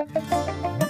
Música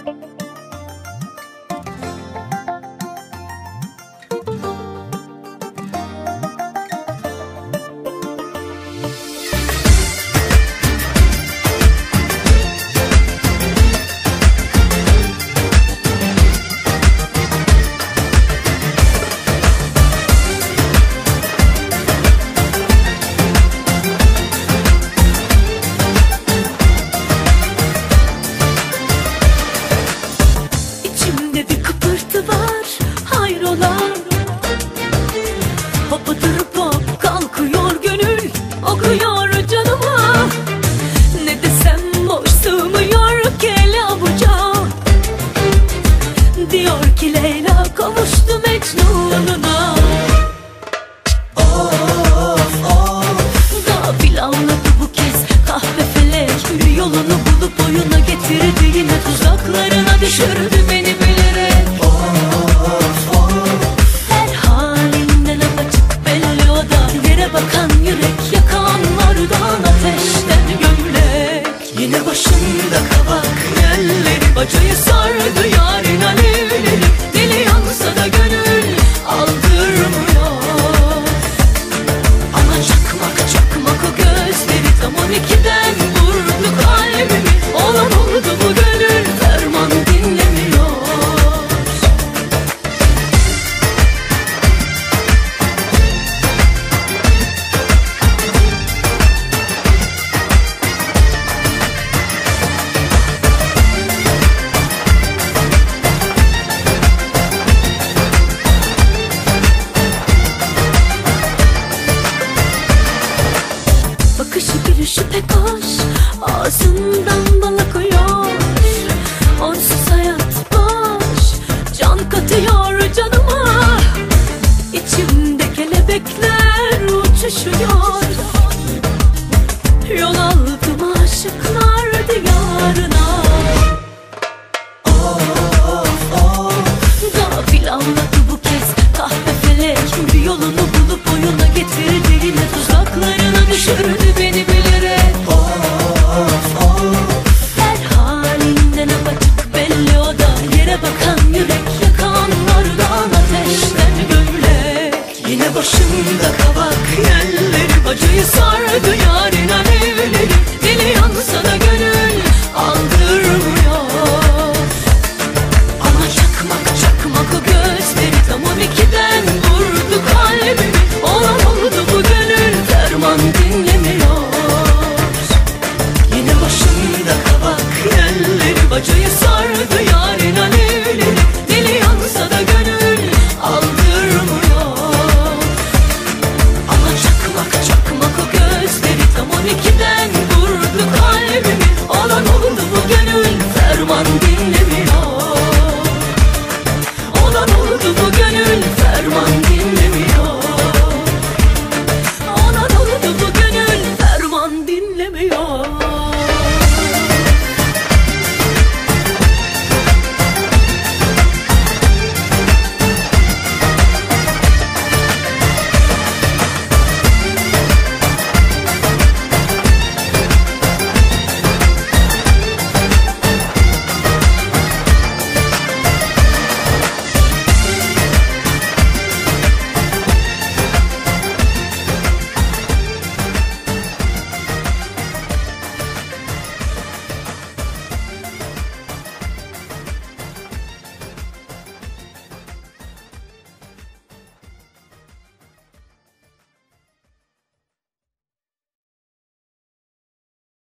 diyor ki Leyla kavuştu Mecnun'una. melekler uçuşuyor. Yol aldım aşıklar diyarına. Of of Gafil anladı bu kez. Kahve felek Bir yolunu bulup oyuna getirdi.